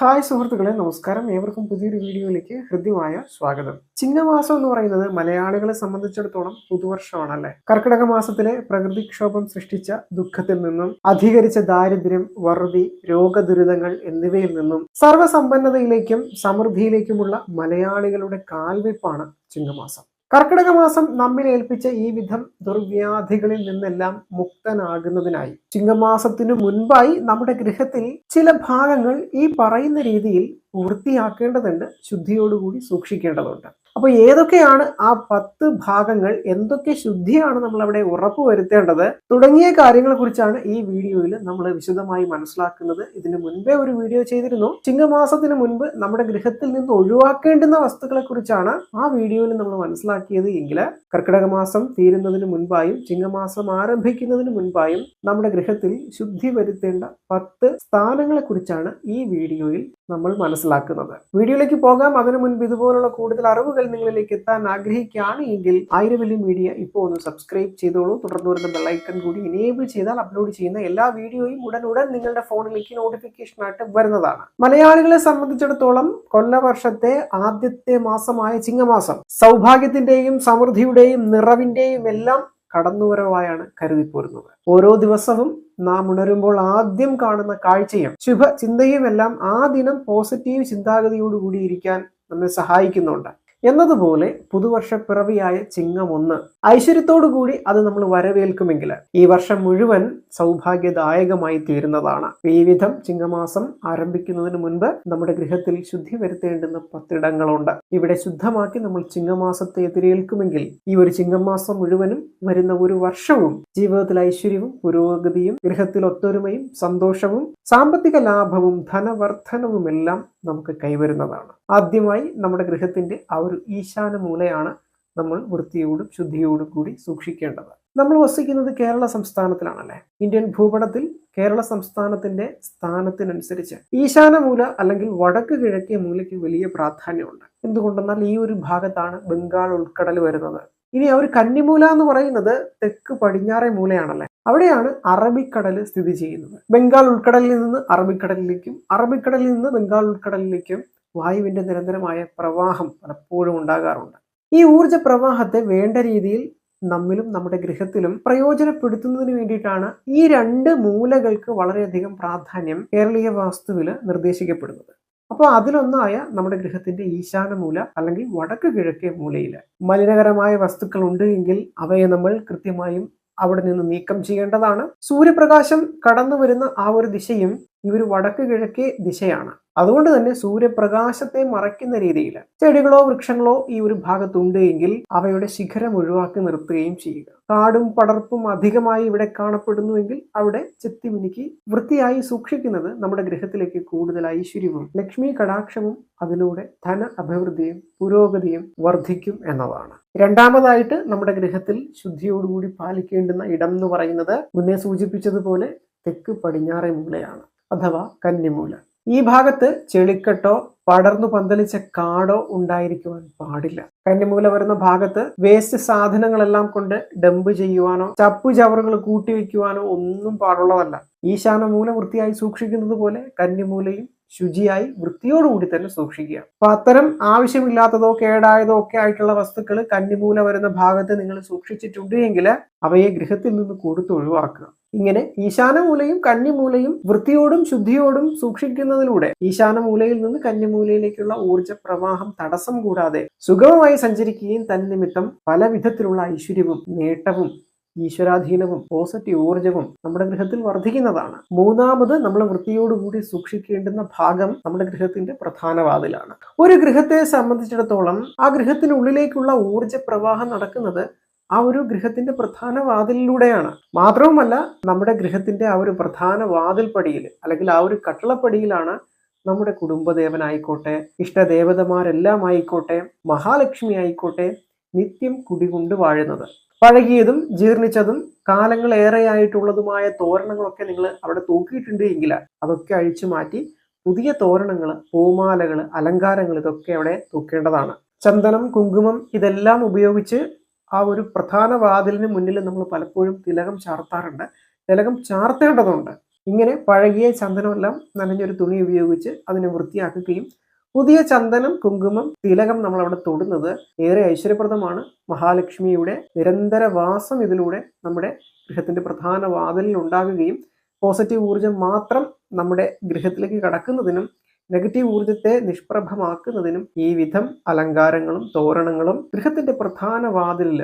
Hi സുഹൃത്തുക്കളെ നമസ്കാരം. ഏവർക്കും പുതിയൊരു വീഡിയോയിലേക്ക് ഹൃദ്യമായ സ്വാഗതം. ചിങ്ങമാസം എന്ന് പറയുന്നത് മലയാളികളെ സംബന്ധിച്ചിടത്തോളം പുതുവർഷമാണ് അല്ലെ കർക്കിടക മാസത്തിലെ പ്രകൃതിക്ഷോഭം സൃഷ്ടിച്ച ദുഃഖത്തിൽ നിന്നും അധികരിച്ച ദാരിദ്ര്യം വറുതി രോഗദുരിതങ്ങൾ എന്നിവയിൽ നിന്നും സർവസമ്പന്നതയിലേക്കും സമൃദ്ധിയിലേക്കുമുള്ള മലയാളികളുടെ കാൽവെപ്പാണ് ചിങ്ങമാസം. കർക്കിടക മാസം നമ്മിൽ ഏൽപ്പിച്ച ഈ വിധം ദുർവ്യാധികളിൽ നിന്നെല്ലാം മുക്തനാകുന്നതിനായി ചിങ്ങമാസത്തിനു മുൻപായി നമ്മുടെ ഗൃഹത്തിൽ ചില ഭാഗങ്ങൾ ഈ പറയുന്ന രീതിയിൽ വൃത്തിയാക്കേണ്ടതുണ്ട് ശുദ്ധിയോടുകൂടി സൂക്ഷിക്കേണ്ടതുണ്ട്. അപ്പൊ ഏതൊക്കെയാണ് ആ പത്ത് ഭാഗങ്ങൾ? എന്തൊക്കെ ശുദ്ധിയാണ് നമ്മൾ അവിടെ ഉറപ്പുവരുത്തേണ്ടത് തുടങ്ങിയ കാര്യങ്ങളെ കുറിച്ചാണ് ഈ വീഡിയോയിൽ നമ്മൾ വിശദമായി മനസ്സിലാക്കുന്നത്. ഇതിനു മുൻപേ ഒരു വീഡിയോ ചെയ്തിരുന്നു. ചിങ്ങമാസത്തിന് മുൻപ് നമ്മുടെ ഗൃഹത്തിൽ നിന്ന് ഒഴിവാക്കേണ്ടുന്ന വസ്തുക്കളെ കുറിച്ചാണ് ആ വീഡിയോയിൽ നമ്മൾ മനസ്സിലാക്കിയത് എങ്കിൽ കർക്കിടക മാസം തീരുന്നതിന് മുൻപായും ചിങ്ങമാസം ആരംഭിക്കുന്നതിന് മുൻപായും നമ്മുടെ ഗൃഹത്തിൽ ശുദ്ധി വരുത്തേണ്ട പത്ത് സ്ഥാനങ്ങളെ കുറിച്ചാണ് ഈ വീഡിയോയിൽ നമ്മൾ മനസ്സിലാക്കുന്നത്. വീഡിയോയിലേക്ക് പോകാം. അതിനു മുൻപ് ഇതുപോലുള്ള കൂടുതൽ അറിവുകൾ നിങ്ങളിലേക്ക് എത്താൻ ആഗ്രഹിക്കുകയാണ് എങ്കിൽ ആയിരവല്ലി മീഡിയ ഇപ്പോൾ ഒന്ന് സബ്സ്ക്രൈബ് ചെയ്തോളൂ. തുടർന്ന് വരുന്ന ബെല്ലൈക്കൺ കൂടി എനേബിൾ ചെയ്താൽ അപ്ലോഡ് ചെയ്യുന്ന എല്ലാ വീഡിയോയും ഉടൻ ഉടൻ നിങ്ങളുടെ ഫോണിലേക്ക് നോട്ടിഫിക്കേഷൻ ആയിട്ട് വരുന്നതാണ്. മലയാളികളെ സംബന്ധിച്ചിടത്തോളം കൊല്ലവർഷത്തെ ആദ്യത്തെ മാസമായ ചിങ്ങമാസം സൗഭാഗ്യത്തിന്റെയും സമൃദ്ധിയുടെയും നിറവിന്റെയും എല്ലാം കടന്നുവരവായാണ് കരുതിപ്പോരുന്നത്. ഓരോ ദിവസവും നാം ഉണരുമ്പോൾ ആദ്യം കാണുന്ന കാഴ്ചയും ശുഭ ചിന്തയുമെല്ലാം ആ ദിനം പോസിറ്റീവ് ചിന്താഗതിയോടുകൂടി ഇരിക്കാൻ നമ്മെ സഹായിക്കുന്നുണ്ട്. എന്നതുപോലെ പുതുവർഷ പിറവിയായ ചിങ്ങം ഒന്ന് ഐശ്വര്യത്തോടു കൂടി അത് നമ്മൾ വരവേൽക്കുമെങ്കിൽ ഈ വർഷം മുഴുവൻ സൗഭാഗ്യദായകമായി തീരുന്നതാണ്. വിവിധം ചിങ്ങമാസം ആരംഭിക്കുന്നതിന് മുൻപ് നമ്മുടെ ഗൃഹത്തിൽ ശുദ്ധി വരുത്തേണ്ടുന്ന പത്തിടങ്ങളുണ്ട്. ഇവിടെ ശുദ്ധമാക്കി നമ്മൾ ചിങ്ങമാസത്തെ എതിരേൽക്കുമെങ്കിൽ ഈ ഒരു ചിങ്ങമാസം മുഴുവനും വരുന്ന ഒരു വർഷവും ജീവിതത്തിൽ ഐശ്വര്യവും പുരോഗതിയും ഗൃഹത്തിൽ ഒത്തൊരുമയും സന്തോഷവും സാമ്പത്തിക ലാഭവും ധനവർദ്ധനവുമെല്ലാം നമുക്ക് കൈവരുന്നതാണ്. ആദ്യമായി നമ്മുടെ ഗൃഹത്തിന്റെ ആ ഒരു ഈശാന മൂലയാണ് നമ്മൾ വൃത്തിയോടും ശുദ്ധിയോടും കൂടി സൂക്ഷിക്കേണ്ടത്. നമ്മൾ വസിക്കുന്നത് കേരള സംസ്ഥാനത്തിലാണല്ലേ? ഇന്ത്യൻ ഭൂപടത്തിൽ കേരള സംസ്ഥാനത്തിന്റെ സ്ഥാനത്തിനനുസരിച്ച് ഈശാന മൂല അല്ലെങ്കിൽ വടക്ക് കിഴക്കേ മൂലയ്ക്ക് വലിയ പ്രാധാന്യമുണ്ട്. എന്തുകൊണ്ടെന്നാൽ ഈ ഒരു ഭാഗത്താണ് ബംഗാൾ ഉൾക്കടൽ വരുന്നത്. ഇനി ആ ഒരു കന്നിമൂല എന്ന് പറയുന്നത് തെക്ക് പടിഞ്ഞാറേ മൂലയാണല്ലേ? അവിടെയാണ് അറബിക്കടൽ സ്ഥിതി ചെയ്യുന്നത്. ബംഗാൾ ഉൾക്കടലിൽ നിന്ന് അറബിക്കടലിലേക്കും അറബിക്കടലിൽ നിന്ന് ബംഗാൾ ഉൾക്കടലിലേക്കും വായുവിന്റെ നിരന്തരമായ പ്രവാഹം പലപ്പോഴും ഉണ്ടാകാറുണ്ട്. ഈ ഊർജ പ്രവാഹത്തെ വേണ്ട രീതിയിൽ നമ്മിലും നമ്മുടെ ഗൃഹത്തിലും പ്രയോജനപ്പെടുത്തുന്നതിന് വേണ്ടിയിട്ടാണ് ഈ രണ്ട് മൂലകൾക്ക് വളരെയധികം പ്രാധാന്യം കേരളീയ വാസ്തുവിൽ നിർദ്ദേശിക്കപ്പെടുന്നത്. അപ്പോൾ അതിലൊന്നായ നമ്മുടെ ഗൃഹത്തിന്റെ ഈശാന മൂല അല്ലെങ്കിൽ വടക്ക് കിഴക്കേ മൂലയിൽ മലിനകരമായ വസ്തുക്കൾ ഉണ്ട് എങ്കിൽ അവയെ നമ്മൾ കൃത്യമായും അവിടെ നിന്ന് നീക്കം ചെയ്യേണ്ടതാണ്. സൂര്യപ്രകാശം കടന്നു വരുന്ന ആ ഒരു ദിശയും ഈ ഒരു വടക്ക് കിഴക്കേ ദിശയാണ്. അതുകൊണ്ട് തന്നെ സൂര്യപ്രകാശത്തെ മറയ്ക്കുന്ന രീതിയിൽ ചെടികളോ വൃക്ഷങ്ങളോ ഈ ഒരു ഭാഗത്തുണ്ട് എങ്കിൽ അവയുടെ ശിഖരം ഒഴിവാക്കി നിർത്തുകയും ചെയ്യുക. കാടും പടർപ്പും അധികമായി ഇവിടെ കാണപ്പെടുന്നുവെങ്കിൽ അവിടെ ചെത്തിമിനുക്കി വൃത്തിയായി സൂക്ഷിക്കുന്നത് നമ്മുടെ ഗൃഹത്തിലേക്ക് കൂടുതൽ ഐശ്വര്യവും ലക്ഷ്മി കടാക്ഷവും അതിലൂടെ ധന അഭിവൃദ്ധിയും പുരോഗതിയും വർദ്ധിക്കും എന്നതാണ്. രണ്ടാമതായിട്ട് നമ്മുടെ ഗൃഹത്തിൽ ശുദ്ധിയോടുകൂടി പാലിക്കേണ്ടുന്ന ഇടം എന്ന് പറയുന്നത് മുന്നേ സൂചിപ്പിച്ചതുപോലെ തെക്ക് പടിഞ്ഞാറേ മൂലയാണ്. അഥവാ കന്നിമൂല. ഈ ഭാഗത്ത് ചെളിക്കെട്ടോ പടർന്നു പന്തലിച്ച കാടോ ഉണ്ടായിരിക്കുവാൻ പാടില്ല. കന്നിമൂല വരുന്ന ഭാഗത്ത് വേസ്റ്റ് സാധനങ്ങളെല്ലാം കൊണ്ട് ഡംപ് ചെയ്യുവാനോ ചപ്പു ചവറുകൾ കൂട്ടിവെക്കുവാനോ ഒന്നും പാടുള്ളതല്ല. ഈശാന മൂല വൃത്തിയായി സൂക്ഷിക്കുന്നത് പോലെ കന്നിമൂലയും ശുചിയായി വൃത്തിയോടുകൂടി തന്നെ സൂക്ഷിക്കുക. അപ്പൊ അത്തരം ആവശ്യമില്ലാത്തതോ കേടായതോ ഒക്കെ ആയിട്ടുള്ള വസ്തുക്കൾ കന്നിമൂല വരുന്ന ഭാഗത്ത് നിങ്ങൾ സൂക്ഷിച്ചിട്ടുണ്ട് എങ്കിൽ അവയെ ഗൃഹത്തിൽ നിന്ന് കൊടുത്ത് ഒഴിവാക്കുക ഇങ്ങനെ ഈശാനമൂലയും കന്നിമൂലയും വൃത്തിയോടും ശുദ്ധിയോടും സൂക്ഷിക്കുന്നതിലൂടെ ഈശാനമൂലയിൽ നിന്ന് കന്നിമൂലയിലേക്കുള്ള ഊർജ പ്രവാഹം തടസ്സം കൂടാതെ സുഗമമായി സഞ്ചരിക്കുകയും തന്നിമിത്തം പല വിധത്തിലുള്ള ഐശ്വര്യവും നേട്ടവും ഈശ്വരാധീനവും പോസിറ്റീവ് ഊർജവും നമ്മുടെ ഗൃഹത്തിൽ വർദ്ധിക്കുന്നതാണ്. മൂന്നാമത് നമ്മൾ വൃത്തിയോടുകൂടി സൂക്ഷിക്കേണ്ടുന്ന ഭാഗം നമ്മുടെ ഗൃഹത്തിന്റെ പ്രധാന വാതിലാണ് ഒരു ഗൃഹത്തെ സംബന്ധിച്ചിടത്തോളം ആ ഗൃഹത്തിനുള്ളിലേക്കുള്ള ഊർജ പ്രവാഹം നടക്കുന്നത് ആ ഒരു ഗൃഹത്തിന്റെ പ്രധാന വാതിലിലൂടെയാണ്. മാത്രവുമല്ല നമ്മുടെ ഗൃഹത്തിന്റെ ആ ഒരു പ്രധാന വാതിൽപ്പടിയിൽ അല്ലെങ്കിൽ ആ ഒരു കട്ടളപ്പടിയിലാണ് നമ്മുടെ കുടുംബദേവനായിക്കോട്ടെ ഇഷ്ടദേവതമാരെല്ലാം ആയിക്കോട്ടെ മഹാലക്ഷ്മി ആയിക്കോട്ടെ നിത്യം കുടികൊണ്ട് വാഴുന്നത്. പഴകിയതും ജീർണിച്ചതും കാലങ്ങൾ ഏറെയായിട്ടുള്ളതുമായ തോരണങ്ങളൊക്കെ നിങ്ങൾ അവിടെ തൂക്കിയിട്ടുണ്ട് എങ്കിൽ അതൊക്കെ അഴിച്ചു മാറ്റി പുതിയ തോരണങ്ങൾ പൂമാലകൾ അലങ്കാരങ്ങൾ ഇതൊക്കെ അവിടെ തൂക്കേണ്ടതാണ്. ചന്ദനം കുങ്കുമം ഇതെല്ലാം ഉപയോഗിച്ച് ആ ഒരു പ്രധാന വാതിലിന് മുന്നിൽ നമ്മൾ പലപ്പോഴും തിലകം ചാർത്താറുണ്ട്. തിലകം ചാർത്തേണ്ടതുണ്ട്. ഇങ്ങനെ പഴകിയ ചന്ദനമെല്ലാം നനഞ്ഞൊരു തുണി ഉപയോഗിച്ച് അതിനെ വൃത്തിയാക്കുകയും പുതിയ ചന്ദനം കുങ്കുമം തിലകം നമ്മൾ അവിടെ തൊടുന്നത് ഏറെ ഐശ്വര്യപ്രദമാണ്. മഹാലക്ഷ്മിയുടെ നിരന്തര വാസം ഇതിലൂടെ നമ്മുടെ ഗൃഹത്തിന്റെ പ്രധാന വാതിലിൽ ഉണ്ടാകുകയും പോസിറ്റീവ് ഊർജം മാത്രം നമ്മുടെ ഗൃഹത്തിലേക്ക് കടക്കുന്നതിനും നെഗറ്റീവ് ഊർജത്തെ നിഷ്പ്രഭമാക്കുന്നതിനും ഈ വിധം അലങ്കാരങ്ങളും തോരണങ്ങളും ഗൃഹത്തിന്റെ പ്രധാന വാതിലിൽ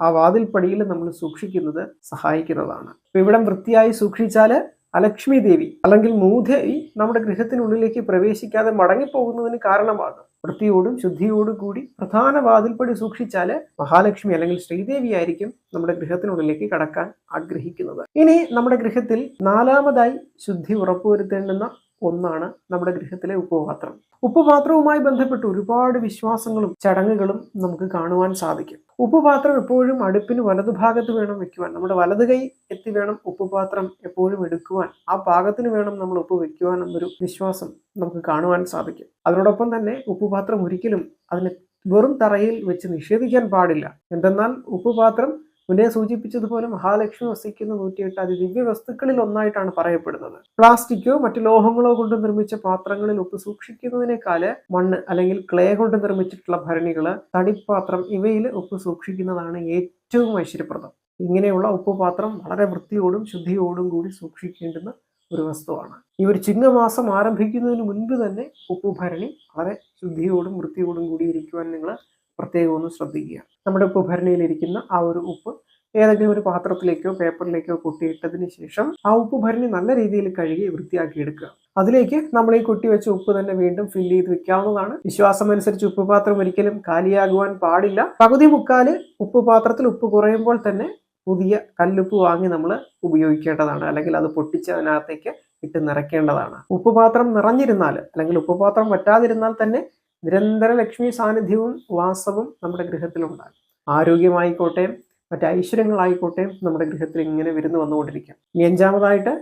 ആ വാതിൽപ്പടിയിൽ നമ്മൾ സൂക്ഷിക്കുന്നത് സഹായിക്കുന്നതാണ്. ഇവിടം വൃത്തിയായി സൂക്ഷിച്ചാൽ അലക്ഷ്മി ദേവി അല്ലെങ്കിൽ മൂദേവി നമ്മുടെ ഗൃഹത്തിനുള്ളിലേക്ക് പ്രവേശിക്കാതെ മടങ്ങിപ്പോകുന്നതിന് കാരണമാകും വൃത്തിയോടും ശുദ്ധിയോടും കൂടി പ്രധാന വാതിൽപ്പടി സൂക്ഷിച്ചാൽ മഹാലക്ഷ്മി അല്ലെങ്കിൽ ശ്രീദേവി ആയിരിക്കും നമ്മുടെ ഗൃഹത്തിനുള്ളിലേക്ക് കടക്കാൻ ആഗ്രഹിക്കുന്നത്. ഇനി നമ്മുടെ ഗൃഹത്തിൽ നാലാമതായി ശുദ്ധി ഉറപ്പുവരുത്തേണ്ടുന്ന ഒന്നാണ് നമ്മുടെ ഗൃഹത്തിലെ ഉപ്പുപാത്രം. ഉപ്പുപാത്രവുമായി ബന്ധപ്പെട്ട് ഒരുപാട് വിശ്വാസങ്ങളും ചടങ്ങുകളും നമുക്ക് കാണുവാൻ സാധിക്കും. ഉപ്പുപാത്രം എപ്പോഴും അടുപ്പിന് വലതുഭാഗത്ത് വേണം വെക്കുവാൻ. നമ്മുടെ വലത് കൈ എത്തി വേണം ഉപ്പുപാത്രം എപ്പോഴും എടുക്കുവാൻ. ആ പാകത്തിന് വേണം നമ്മൾ ഉപ്പ് വെക്കുവാൻ എന്നൊരു വിശ്വാസം നമുക്ക് കാണുവാൻ സാധിക്കും. അതിനോടൊപ്പം തന്നെ ഉപ്പുപാത്രം ഒരിക്കലും അതിനെ വെറും തറയിൽ വെച്ച് നിഷേധിക്കാൻ പാടില്ല. എന്തെന്നാൽ ഉപ്പുപാത്രം മുന്നേ സൂചിപ്പിച്ചതുപോലെ മഹാലക്ഷ്മി വസിക്കുന്ന നൂറ്റിയെട്ട് അതിദിവ്യ വസ്തുക്കളിൽ ഒന്നായിട്ടാണ് പറയപ്പെടുന്നത്. പ്ലാസ്റ്റിക്കോ മറ്റു ലോഹങ്ങളോ കൊണ്ട് നിർമ്മിച്ച പാത്രങ്ങളിൽ ഉപ്പ് സൂക്ഷിക്കുന്നതിനേക്കാൾ മണ്ണ് അല്ലെങ്കിൽ ക്ലേ കൊണ്ട് നിർമ്മിച്ചിട്ടുള്ള ഭരണികൾ തടിപ്പാത്രം ഇവയിൽ ഉപ്പ് സൂക്ഷിക്കുന്നതാണ് ഏറ്റവും ഐശ്വര്യപ്രദം. ഇങ്ങനെയുള്ള ഉപ്പ് പാത്രം വളരെ വൃത്തിയോടും ശുദ്ധിയോടും കൂടി സൂക്ഷിക്കേണ്ടുന്ന ഒരു വസ്തുവാണ്. ഈ ഒരു ചിങ്ങമാസം ആരംഭിക്കുന്നതിന് മുൻപ് തന്നെ ഉപ്പ് ഭരണി വളരെ ശുദ്ധിയോടും വൃത്തിയോടും കൂടി ഇരിക്കുവാൻ നിങ്ങൾ പ്രത്യേകം ഒന്ന് ശ്രദ്ധിക്കുക. നമ്മുടെ ഉപ്പ് ഭരണിയിലിരിക്കുന്ന ആ ഒരു ഉപ്പ് ഏതെങ്കിലും ഒരു പാത്രത്തിലേക്കോ പേപ്പറിലേക്കോ കൊട്ടിയിട്ടതിന് ശേഷം ആ ഉപ്പ് ഭരണി നല്ല രീതിയിൽ കഴുകി വൃത്തിയാക്കി എടുക്കുക അതിലേക്ക് നമ്മൾ ഈ കൊട്ടി വെച്ച ഉപ്പ് തന്നെ വീണ്ടും ഫില്ല് ചെയ്ത് വെക്കാവുന്നതാണ്. വിശ്വാസം അനുസരിച്ച് ഉപ്പ് പാത്രം ഒരിക്കലും കാലിയാകുവാൻ പാടില്ല. പകുതി മുക്കാൽ ഉപ്പ് പാത്രത്തിൽ ഉപ്പ് കുറയുമ്പോൾ തന്നെ പുതിയ കല്ലുപ്പ് വാങ്ങി നമ്മൾ ഉപയോഗിക്കേണ്ടതാണ്. അല്ലെങ്കിൽ അത് പൊട്ടിച്ച് അതിനകത്തേക്ക് ഇട്ട് നിറയ്ക്കേണ്ടതാണ്. ഉപ്പ് പാത്രം നിറഞ്ഞിരുന്നാൽ അല്ലെങ്കിൽ ഉപ്പ് പാത്രം വറ്റാതിരുന്നാൽ തന്നെ നിരന്തര ലക്ഷ്മി സാന്നിധ്യവും വാസവും നമ്മുടെ ഗൃഹത്തിലുണ്ടാകും. ആരോഗ്യമായിക്കോട്ടെ മറ്റ് ഐശ്വര്യങ്ങളായിക്കോട്ടെ നമ്മുടെ ഗൃഹത്തിൽ ഇങ്ങനെ വിരുന്ന് വന്നുകൊണ്ടിരിക്കാം. ഇനി അഞ്ചാമതായിട്ട്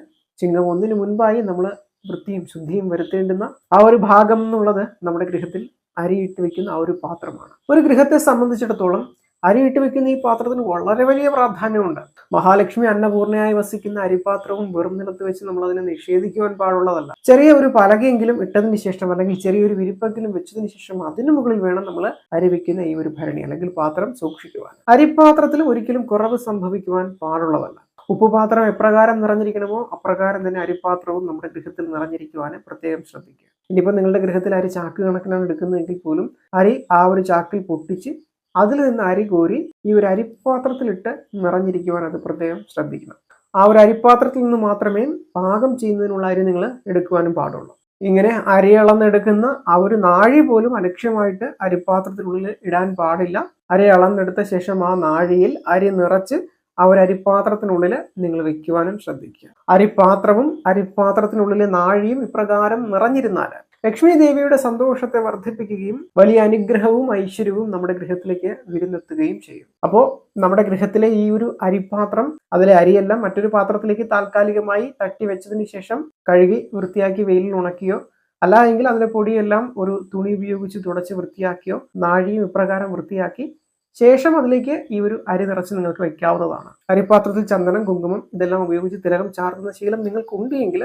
ചിങ്ങം ഒന്നിന് മുൻപായി നമ്മൾ വൃത്തിയും ശുദ്ധിയും വരുത്തേണ്ടുന്ന ആ ഒരു ഭാഗം എന്നുള്ളത് നമ്മുടെ ഗൃഹത്തിൽ അരിയിട്ട് വെക്കുന്ന ആ ഒരു പാത്രമാണ്. ഒരു ഗൃഹത്തെ സംബന്ധിച്ചിടത്തോളം അരിയിട്ട് വെക്കുന്ന ഈ പാത്രത്തിന് വളരെ വലിയ പ്രാധാന്യമുണ്ട്. മഹാലക്ഷ്മി അന്നപൂർണയായി വസിക്കുന്ന അരിപാത്രവും വെറും നിലത്ത് വെച്ച് നമ്മൾ അതിനെ നിഷേധിക്കുവാൻ പാടുള്ളതല്ല. ചെറിയ ഒരു പലകയെങ്കിലും ഇട്ടതിന് ശേഷം അല്ലെങ്കിൽ ചെറിയൊരു വിരിപ്പെങ്കിലും വെച്ചതിന് ശേഷം അതിനു മുകളിൽ വേണം നമ്മൾ അരി വെക്കുന്ന ഈ ഒരു ഭരണി അല്ലെങ്കിൽ പാത്രം സൂക്ഷിക്കുവാൻ. അരിപാത്രത്തിൽ ഒരിക്കലും കുറവ് സംഭവിക്കുവാൻ പാടുള്ളതല്ല. ഉപ്പുപാത്രം എപ്രകാരം നിറഞ്ഞിരിക്കണമോ അപ്രകാരം തന്നെ അരിപാത്രവും നമ്മുടെ ഗൃഹത്തിൽ നിറഞ്ഞിരിക്കുവാൻ പ്രത്യേകം ശ്രദ്ധിക്കുക. ഇനിയിപ്പോൾ നിങ്ങളുടെ ഗൃഹത്തിൽ അരി ചാക്ക് കണക്കിനാണ് എടുക്കുന്നതെങ്കിൽ പോലും അരി ആ ഒരു ചാക്കിൽ പൊട്ടിച്ച് അതിൽ നിന്ന് അരി കോരി ഈ ഒരു അരിപ്പാത്രത്തിലിട്ട് നിറഞ്ഞിരിക്കുവാൻ അത് പ്രത്യേകം ശ്രദ്ധിക്കണം. ആ ഒരു അരിപ്പാത്രത്തിൽ നിന്ന് മാത്രമേ പാകം ചെയ്യുന്നതിനുള്ള അരി നിങ്ങൾ എടുക്കുവാനും പാടുള്ളൂ. ഇങ്ങനെ അരി അളന്നെടുക്കുന്ന ആ ഒരു നാഴി പോലും അലക്ഷ്യമായിട്ട് അരിപ്പാത്രത്തിനുള്ളിൽ ഇടാൻ പാടില്ല. അരി അളന്നെടുത്ത ശേഷം ആ നാഴിയിൽ അരി നിറച്ച് ആ ഒരു അരിപ്പാത്രത്തിനുള്ളിൽ നിങ്ങൾ വെക്കുവാനും ശ്രദ്ധിക്കുക. അരിപ്പാത്രവും അരിപ്പാത്രത്തിനുള്ളിലെ നാഴിയും ഇപ്രകാരം നിറഞ്ഞിരുന്നാൽ ലക്ഷ്മി ദേവിയുടെ സന്തോഷത്തെ വർദ്ധിപ്പിക്കുകയും വലിയ അനുഗ്രഹവും ഐശ്വര്യവും നമ്മുടെ ഗൃഹത്തിലേക്ക് വിരുന്നെത്തുകയും ചെയ്യും. അപ്പോൾ നമ്മുടെ ഗൃഹത്തിലെ ഈ ഒരു അരിപാത്രം അതിലെ അരിയെല്ലാം മറ്റൊരു പാത്രത്തിലേക്ക് താൽക്കാലികമായി തട്ടി വെച്ചതിന് ശേഷം കഴുകി വൃത്തിയാക്കി വെയിലിൽ ഉണക്കിയോ അല്ല എങ്കിൽ അതിലെ പൊടിയെല്ലാം ഒരു തുണി ഉപയോഗിച്ച് തുടച്ച് വൃത്തിയാക്കിയോ നാഴിയും ഇപ്രകാരം വൃത്തിയാക്കി ശേഷം അതിലേക്ക് ഈ ഒരു അരി നിറച്ച് നിങ്ങൾക്ക് വയ്ക്കാവുന്നതാണ് അരിപാത്രത്തിൽ ചന്ദനം കുങ്കുമം ഇതെല്ലാം ഉപയോഗിച്ച് തിലകം ചാർത്തുന്ന ശീലം നിങ്ങൾക്കുണ്ട് എങ്കിൽ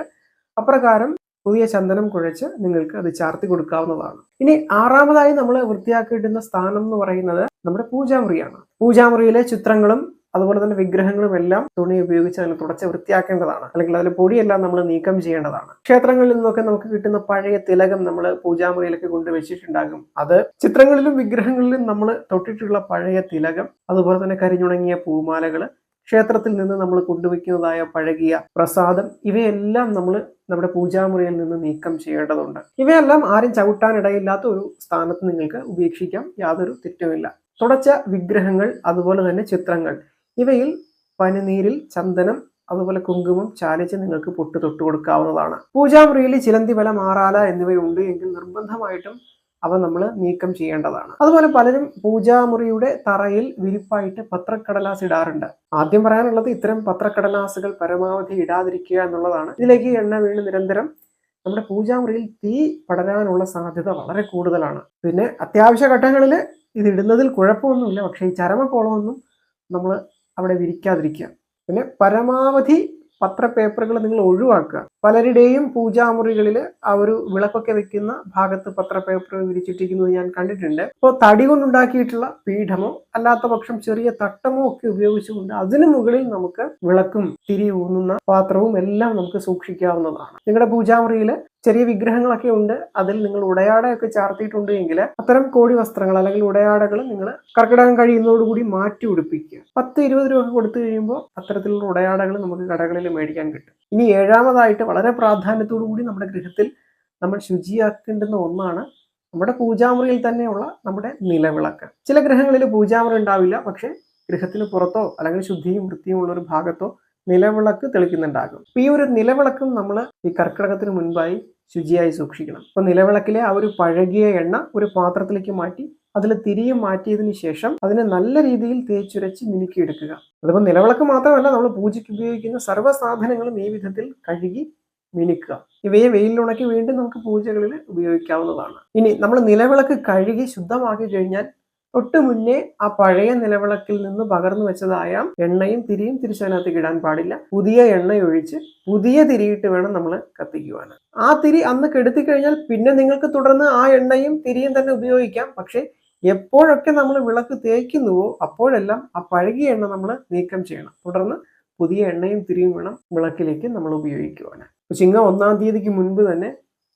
അപ്രകാരം പുതിയ ചന്ദനം കുഴച്ച് നിങ്ങൾക്ക് അത് ചാർത്തി കൊടുക്കാവുന്നതാണ്. ഇനി ആറാമതായി നമ്മൾ വൃത്തിയാക്കിയിടുന്ന സ്ഥാനം എന്ന് പറയുന്നത് നമ്മുടെ പൂജാമുറിയാണ്. പൂജാമുറിയിലെ ചിത്രങ്ങളും അതുപോലെ തന്നെ വിഗ്രഹങ്ങളും എല്ലാം തുണി ഉപയോഗിച്ച് അതിനെ തുടച്ച് വൃത്തിയാക്കേണ്ടതാണ്. അല്ലെങ്കിൽ അതിൽ പൊടിയെല്ലാം നമ്മൾ നീക്കം ചെയ്യേണ്ടതാണ്. ക്ഷേത്രങ്ങളിൽ നിന്നൊക്കെ നമുക്ക് കിട്ടുന്ന പഴയ തിലകം നമ്മൾ പൂജാമുറിയിലൊക്കെ കൊണ്ടുവച്ചിട്ടുണ്ടാകും അത് ചിത്രങ്ങളിലും വിഗ്രഹങ്ങളിലും നമ്മൾ തൊട്ടിട്ടുള്ള പഴയ തിലകം അതുപോലെ തന്നെ കരിഞ്ഞുണങ്ങിയ പൂമാലകൾ ക്ഷേത്രത്തിൽ നിന്ന് നമ്മൾ കൊണ്ടുവയ്ക്കുന്നതായ പഴകിയ പ്രസാദം ഇവയെല്ലാം നമ്മൾ നമ്മുടെ പൂജാമുറിയിൽ നിന്ന് നീക്കം ചെയ്യേണ്ടതുണ്ട്. ഇവയെല്ലാം ആരും ചവിട്ടാനിടയില്ലാത്ത ഒരു സ്ഥാനത്ത് നിങ്ങൾക്ക് ഉപേക്ഷിക്കാം യാതൊരു തെറ്റുമില്ല. തുടച്ച വിഗ്രഹങ്ങൾ അതുപോലെ തന്നെ ചിത്രങ്ങൾ ഇവയിൽ പനിനീരിൽ ചന്ദനം അതുപോലെ കുങ്കുമം ചാലിച്ച് നിങ്ങൾക്ക് പൊട്ട് തൊട്ട് കൊടുക്കാവുന്നതാണ്. പൂജാമുറിയിൽ ചിലന്തി വല മാറാല എന്നിവയുണ്ട് എങ്കിൽ നിർബന്ധമായിട്ടും അവ നമ്മൾ നീക്കം ചെയ്യേണ്ടതാണ്. അതുപോലെ പലരും പൂജാമുറിയുടെ തറയിൽ വിരിപ്പായിട്ട് പത്രക്കടലാസ് ഇടാറുണ്ട്. ആദ്യം പറയാനുള്ളത് ഇത്തരം പത്രക്കടലാസുകൾ പരമാവധി ഇടാതിരിക്കുക എന്നുള്ളതാണ്. ഇതിലേക്ക് എണ്ണ വീണ് നിരന്തരം നമ്മുടെ പൂജാമുറിയിൽ തീ പടരാനുള്ള സാധ്യത വളരെ കൂടുതലാണ്. പിന്നെ അത്യാവശ്യ ഘട്ടങ്ങളിൽ ഇത് ഇടുന്നതിൽ കുഴപ്പമൊന്നുമില്ല. പക്ഷേ ഈ ചരമക്കോളമൊന്നും നമ്മൾ അവിടെ വിരിക്കാതിരിക്കുക. പിന്നെ പരമാവധി പത്രപേപ്പറുകൾ നിങ്ങൾ ഒഴിവാക്കുക. പലരുടെയും പൂജാമുറികളിൽ ആ ഒരു വിളക്കൊക്കെ വെക്കുന്ന ഭാഗത്ത് പത്രപേപ്പർ വിരിച്ചിട്ടിരിക്കുന്നത് ഞാൻ കണ്ടിട്ടുണ്ട്. ഇപ്പോൾ തടി കൊണ്ടുണ്ടാക്കിയിട്ടുള്ള പീഠമോ അല്ലാത്ത പക്ഷം ചെറിയ തട്ടമോ ഒക്കെ ഉപയോഗിച്ചുകൊണ്ട് അതിനു മുകളിൽ നമുക്ക് വിളക്കും തിരി ഊന്നുന്ന പാത്രവും എല്ലാം നമുക്ക് സൂക്ഷിക്കാവുന്നതാണ്. നിങ്ങളുടെ പൂജാമുറിയിൽ ചെറിയ വിഗ്രഹങ്ങളൊക്കെ ഉണ്ട്. അതിൽ നിങ്ങൾ ഉടയാടയൊക്കെ ചാർത്തിയിട്ടുണ്ട് എങ്കിൽ അത്തരം കോടി വസ്ത്രങ്ങൾ അല്ലെങ്കിൽ ഉടയാടകൾ നിങ്ങൾ കർക്കിടകം കഴിയുന്നതോടുകൂടി മാറ്റി ഉടുപ്പിക്കുക. പത്ത് ഇരുപത് രൂപ കൊടുത്തു കഴിയുമ്പോൾ അത്തരത്തിലുള്ള ഉടയാടകൾ നമുക്ക് കടകളിൽ മേടിക്കാൻ കിട്ടും. ഇനി ഏഴാമതായിട്ട് വളരെ പ്രാധാന്യത്തോടു കൂടി നമ്മുടെ ഗൃഹത്തിൽ നമ്മൾ ശുചിയാക്കേണ്ടുന്ന ഒന്നാണ് നമ്മുടെ പൂജാമുറിയിൽ തന്നെയുള്ള നമ്മുടെ നിലവിളക്ക്. ചില ഗ്രഹങ്ങളിൽ പൂജാമുറി ഉണ്ടാവില്ല. പക്ഷേ ഗൃഹത്തിന് പുറത്തോ അല്ലെങ്കിൽ ശുദ്ധിയും വൃത്തിയും ഉള്ള ഒരു ഭാഗത്തോ നിലവിളക്ക് തെളിക്കുന്നുണ്ടാകും. ഈ ഒരു നിലവിളക്കും നമ്മൾ ഈ കർക്കിടകത്തിന് മുൻപായി ശുചിയായി സൂക്ഷിക്കണം. അപ്പൊ നിലവിളക്കിലെ ആ ഒരു പഴകിയ എണ്ണ ഒരു പാത്രത്തിലേക്ക് മാറ്റി അതിൽ തിരിയും മാറ്റിയതിന് ശേഷം അതിനെ നല്ല രീതിയിൽ തേച്ചുരച്ച് മിനുക്കിയെടുക്കുക. അതിപ്പോൾ നിലവിളക്ക് മാത്രമല്ല നമ്മൾ പൂജയ്ക്ക് ഉപയോഗിക്കുന്ന സർവ സാധനങ്ങളും ഈ വിധത്തിൽ കഴുകി മിനുക്കുക. ഇവയെ വെയിലുണക്കി വീണ്ടും നമുക്ക് പൂജകളിൽ ഉപയോഗിക്കാവുന്നതാണ്. ഇനി നമ്മൾ നിലവിളക്ക് കഴുകി ശുദ്ധമാക്കി കഴിഞ്ഞാൽ തൊട്ട് മുന്നേ ആ പഴയ നിലവിളക്കിൽ നിന്ന് പകർന്നു വെച്ചതായ എണ്ണയും തിരിയും തിരിച്ചതിനകത്തേക്ക് ഇടാൻ പാടില്ല. പുതിയ എണ്ണ ഒഴിച്ച് പുതിയ തിരിയിട്ട് വേണം നമ്മൾ കത്തിക്കുവാൻ ആ തിരി അന്ന് കെടുത്തി കഴിഞ്ഞാൽ പിന്നെ നിങ്ങൾക്ക് തുടർന്ന് ആ എണ്ണയും തിരിയും തന്നെ ഉപയോഗിക്കാം. പക്ഷേ എപ്പോഴൊക്കെ നമ്മൾ വിളക്ക് തേക്കുന്നുവോ അപ്പോഴെല്ലാം ആ പഴകിയ എണ്ണ നമ്മൾ നീക്കം ചെയ്യണം. തുടർന്ന് പുതിയ എണ്ണയും തിരിയും വേണം വിളക്കിലേക്ക് നമ്മൾ ഉപയോഗിക്കുവാൻ ചിങ്ങ ഒന്നാം തീയതിക്ക് മുൻപ് തന്നെ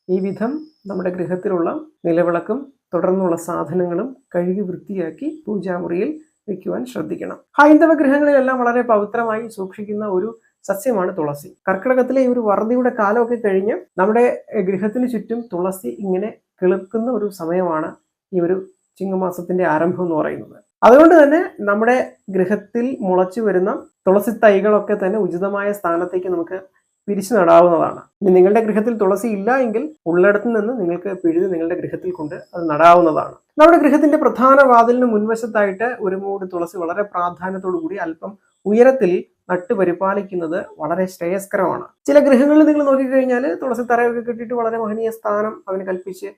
ഈ വിധം നമ്മുടെ ഗൃഹത്തിലുള്ള നിലവിളക്കും തുടർന്നുള്ള സാധനങ്ങളും കഴുകി വൃത്തിയാക്കി പൂജാമുറിയിൽ വെക്കുവാൻ ശ്രദ്ധിക്കണം. ഹൈന്ദവ ഗൃഹങ്ങളിലെല്ലാം വളരെ പവിത്രമായി സൂക്ഷിക്കുന്ന ഒരു സസ്യമാണ് തുളസി. കർക്കിടകത്തിലെ ഈ ഒരു വറുതിയുടെ കാലമൊക്കെ കഴിഞ്ഞ് നമ്മുടെ ഗൃഹത്തിന് ചുറ്റും തുളസി ഇങ്ങനെ കിളുക്കുന്ന ഒരു സമയമാണ് ഈ ഒരു ചിങ്ങമാസത്തിന്റെ ആരംഭം എന്ന് പറയുന്നത്. അതുകൊണ്ട് തന്നെ നമ്മുടെ ഗൃഹത്തിൽ മുളച്ചു വരുന്ന തുളസി തൈകളൊക്കെ തന്നെ ഉചിതമായ സ്ഥാനത്തേക്ക് നമുക്ക് പിരിച്ചു നടാവുന്നതാണ്. ഇനി നിങ്ങളുടെ ഗൃഹത്തിൽ തുളസി ഇല്ല എങ്കിൽ ഉള്ളിടത്ത് നിന്ന് നിങ്ങൾക്ക് പിഴുത് നിങ്ങളുടെ ഗൃഹത്തിൽ കൊണ്ട് അത് നടാവുന്നതാണ്. നമ്മുടെ ഗൃഹത്തിന്റെ പ്രധാന വാതിലിന് മുൻവശത്തായിട്ട് ഒരു മൂട് തുളസി വളരെ പ്രാധാന്യത്തോടു കൂടി അല്പം ഉയരത്തിൽ നട്ട് പരിപാലിക്കുന്നത് വളരെ ശ്രേയസ്കരമാണ്. ചില ഗൃഹങ്ങളിൽ നിങ്ങൾ നോക്കിക്കഴിഞ്ഞാൽ തുളസി തറയൊക്കെ കെട്ടിയിട്ട് വളരെ മഹനീയ സ്ഥാനം അതിന് കൽപ്പിച്ച്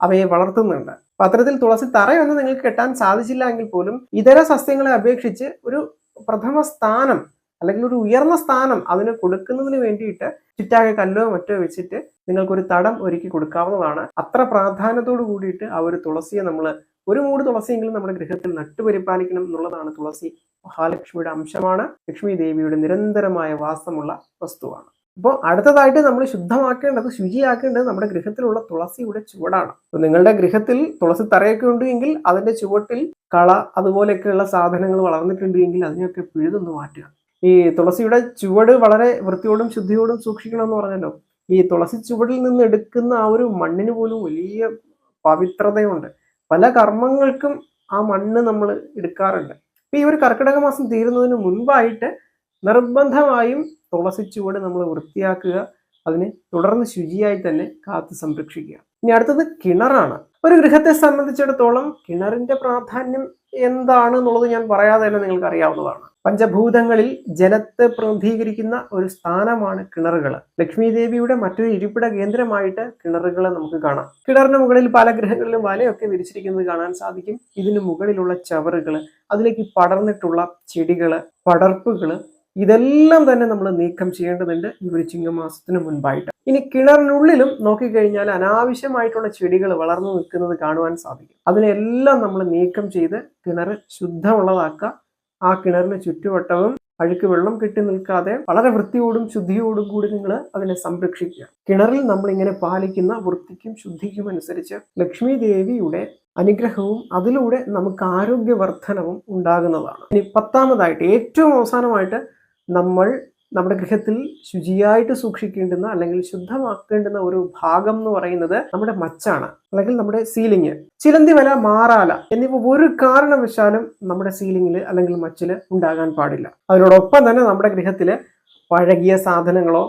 അവയെ വളർത്തുന്നുണ്ട്. പത്രത്തിൽ തുളസി തറയൊന്നും നിങ്ങൾക്ക് കെട്ടാൻ സാധിച്ചില്ല എങ്കിൽ പോലും ഇതര സസ്യങ്ങളെ അപേക്ഷിച്ച് ഒരു പ്രഥമ സ്ഥാനം അല്ലെങ്കിൽ ഒരു ഉയർന്ന സ്ഥാനം അതിന് കൊടുക്കുന്നതിന് വേണ്ടിയിട്ട് ചുറ്റാകെ കല്ലോ മറ്റോ വെച്ചിട്ട് നിങ്ങൾക്കൊരു തടം ഒരുക്കി കൊടുക്കാവുന്നതാണ്. അത്ര പ്രാധാന്യത്തോടു കൂടിയിട്ട് ആ ഒരു തുളസിയെ നമ്മൾ ഒരു മൂട് തുളസിയെങ്കിലും നമ്മുടെ ഗൃഹത്തിൽ നട്ടുപരിപാലിക്കണം എന്നുള്ളതാണ് തുളസി മഹാലക്ഷ്മിയുടെ അംശമാണ്. ലക്ഷ്മി ദേവിയുടെ നിരന്തരമായ വാസമുള്ള വസ്തുവാണ്. അപ്പോൾ അടുത്തതായിട്ട് നമ്മൾ ശുദ്ധമാക്കേണ്ടത് ശുചിയാക്കേണ്ടത് നമ്മുടെ ഗൃഹത്തിലുള്ള തുളസിയുടെ ചുവടാണ്. അപ്പോൾ നിങ്ങളുടെ ഗൃഹത്തിൽ തുളസി തറയൊക്കെ ഉണ്ട് എങ്കിൽ അതിന്റെ ചുവട്ടിൽ കള അതുപോലെയൊക്കെയുള്ള സാധനങ്ങൾ വളർന്നിട്ടുണ്ടെങ്കിൽ അതിനെയൊക്കെ പിഴുതൊന്ന് മാറ്റുക. ഈ തുളസിയുടെ ചുവട് വളരെ വൃത്തിയോടും ശുദ്ധിയോടും സൂക്ഷിക്കണം എന്ന് പറഞ്ഞല്ലോ. ഈ തുളസി ചുവടിൽ നിന്ന് എടുക്കുന്ന ആ ഒരു മണ്ണിന് പോലും വലിയ പവിത്രതയുണ്ട്. പല കർമ്മങ്ങൾക്കും ആ മണ്ണ് നമ്മൾ എടുക്കാറുണ്ട്. ഈ ഒരു കർക്കിടക മാസം തീരുന്നതിന് മുൻപായിട്ട് നിർബന്ധമായും തുളസി ചുവട് നമ്മൾ വൃത്തിയാക്കുക അതിനെ തുടർന്ന് ശുചിയായി തന്നെ കാത്തു സംരക്ഷിക്കുക. ഇനി അടുത്തത് കിണറാണ്. ഒരു ഗൃഹത്തെ സംബന്ധിച്ചിടത്തോളം കിണറിന്റെ പ്രാധാന്യം എന്താണ് എന്നുള്ളത് ഞാൻ പറയാതെ തന്നെ നിങ്ങൾക്ക് അറിയാവുന്നതാണ് പഞ്ചഭൂതങ്ങളിൽ ജലത്തെ പ്രതിനിധീകരിക്കുന്ന ഒരു സ്ഥാനമാണ് കിണറുകൾ. ലക്ഷ്മി ദേവിയുടെ മറ്റൊരു ഇരിപ്പിട കേന്ദ്രമായിട്ട് കിണറുകളെ നമുക്ക് കാണാം. കിണറിന് മുകളിൽ പല ഗ്രഹങ്ങളിലും വലയൊക്കെ വിരിച്ചിരിക്കുന്നത് കാണാൻ സാധിക്കും. ഇതിന് മുകളിലുള്ള ചവറുകൾ അതിലേക്ക് പടർന്നിട്ടുള്ള ചെടികൾ പടർപ്പുകൾ ഇതെല്ലാം തന്നെ നമ്മൾ നീക്കം ചെയ്യേണ്ടതുണ്ട് ഈ ഒരു ചിങ്ങമാസത്തിന് മുൻപായിട്ട്. ഇനി കിണറിനുള്ളിലും നോക്കിക്കഴിഞ്ഞാൽ അനാവശ്യമായിട്ടുള്ള ചെടികൾ വളർന്നു നിൽക്കുന്നത് കാണുവാൻ സാധിക്കും. അതിനെല്ലാം നമ്മൾ നീക്കം ചെയ്ത് കിണർ ശുദ്ധമുള്ളതാക്കുക. ആ കിണറിന് ചുറ്റുവട്ടവും അഴുക്ക് വെള്ളം കെട്ടി നിൽക്കാതെ വളരെ വൃത്തിയോടും ശുദ്ധിയോടും കൂടി നിങ്ങൾ അതിനെ സംരക്ഷിക്കുക. കിണറിൽ നമ്മൾ ഇങ്ങനെ പാലിക്കുന്ന വൃത്തിക്കും ശുദ്ധിക്കും അനുസരിച്ച് ലക്ഷ്മി ദേവിയുടെ അനുഗ്രഹവും അതിലൂടെ നമുക്ക് ആരോഗ്യവർദ്ധനവും ഉണ്ടാകുന്നതാണ്. ഇനി പത്താമതായിട്ട് ഏറ്റവും അവസാനമായിട്ട് നമ്മൾ നമ്മുടെ ഗൃഹത്തിൽ ശുചിയായിട്ട് സൂക്ഷിക്കേണ്ടുന്ന അല്ലെങ്കിൽ ശുദ്ധമാക്കേണ്ടുന്ന ഒരു ഭാഗം എന്ന് പറയുന്നത് നമ്മുടെ മച്ചാണ് അല്ലെങ്കിൽ നമ്മുടെ സീലിംഗ് ചിലന്തി വല മാറാല എന്നിവ ഒരു കാരണവശാലും നമ്മുടെ സീലിംഗിൽ അല്ലെങ്കിൽ മച്ചിൽ ഉണ്ടാകാൻ പാടില്ല. അതിനോടൊപ്പം തന്നെ നമ്മുടെ ഗൃഹത്തിൽ പഴകിയ സാധനങ്ങളോ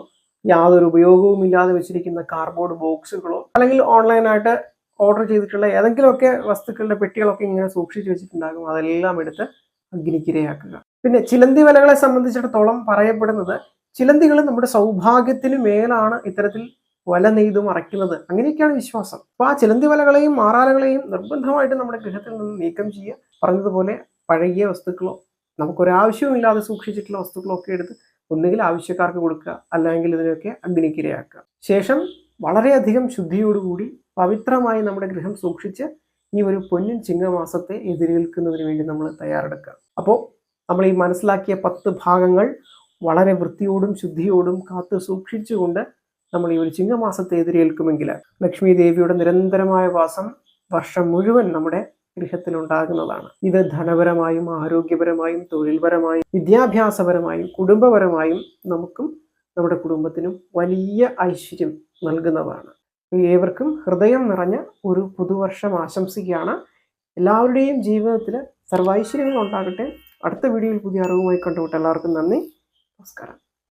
യാതൊരു ഉപയോഗവും ഇല്ലാതെ വെച്ചിരിക്കുന്ന കാർഡ്ബോർഡ് ബോക്സുകളോ അല്ലെങ്കിൽ ഓൺലൈനായിട്ട് ഓർഡർ ചെയ്തിട്ടുള്ള ഏതെങ്കിലുമൊക്കെ വസ്തുക്കളുടെ പെട്ടികളൊക്കെ ഇങ്ങനെ സൂക്ഷിച്ചു വെച്ചിട്ടുണ്ടാകും. അതെല്ലാം എടുത്ത് അഗ്നിക്കിരയാക്കുക. പിന്നെ ചിലന്തി വലകളെ സംബന്ധിച്ചിടത്തോളം പറയപ്പെടുന്നത് ചിലന്തികൾ നമ്മുടെ സൗഭാഗ്യത്തിന് മേലാണ് ഇത്തരത്തിൽ വല നെയ്ത് മറയ്ക്കുന്നത്. അങ്ങനെയൊക്കെയാണ് വിശ്വാസം. അപ്പൊ ആ ചിലന്തി വലകളെയും മാറാലകളെയും നിർബന്ധമായിട്ട് നമ്മുടെ ഗൃഹത്തിൽ നിന്ന് നീക്കം ചെയ്യുക. പറഞ്ഞതുപോലെ പഴകിയ വസ്തുക്കളോ നമുക്കൊരാവശ്യവുമില്ലാതെ സൂക്ഷിച്ചിട്ടുള്ള വസ്തുക്കളോ ഒക്കെ എടുത്ത് ഒന്നുകിൽ ആവശ്യക്കാർക്ക് കൊടുക്കുക അല്ലെങ്കിൽ ഇതിനൊക്കെ അഗ്നിക്കിരയാക്കുക. ശേഷം വളരെയധികം ശുദ്ധിയോടുകൂടി പവിത്രമായി നമ്മുടെ ഗൃഹം സൂക്ഷിച്ച് ഈ ഒരു പൊന്നും ചിങ്ങമാസത്തെ എതിരേൽക്കുന്നതിന് വേണ്ടി നമ്മൾ തയ്യാറെടുക്കുക. അപ്പോൾ നമ്മൾ ഈ മനസ്സിലാക്കിയ പത്ത് ഭാഗങ്ങൾ വളരെ വൃത്തിയോടും ശുദ്ധിയോടും കാത്തു സൂക്ഷിച്ചുകൊണ്ട് നമ്മൾ ഈ ഒരു ചിങ്ങമാസത്തെ എതിരേൽക്കുമെങ്കിൽ ലക്ഷ്മി ദേവിയുടെ നിരന്തരമായ വാസം വർഷം മുഴുവൻ നമ്മുടെ ഗൃഹത്തിലുണ്ടാകുന്നതാണ്. ഇത് ധനപരമായും ആരോഗ്യപരമായും തൊഴിൽപരമായും വിദ്യാഭ്യാസപരമായും കുടുംബപരമായും നമുക്കും നമ്മുടെ കുടുംബത്തിനും വലിയ ഐശ്വര്യം നൽകുന്നതാണ്. ഏവർക്കും ഹൃദയം നിറഞ്ഞ ഒരു പുതുവർഷം ആശംസിക്കുകയാണ്. എല്ലാവരുടെയും ജീവിതത്തിൽ സർവൈശ്വര്യങ്ങൾ ഉണ്ടാകട്ടെ. അടുത്ത വീഡിയോയിൽ പുതിയ അറിവുമായി കണ്ടുമുട്ട. എല്ലാവർക്കും നന്ദി. നമസ്കാരം.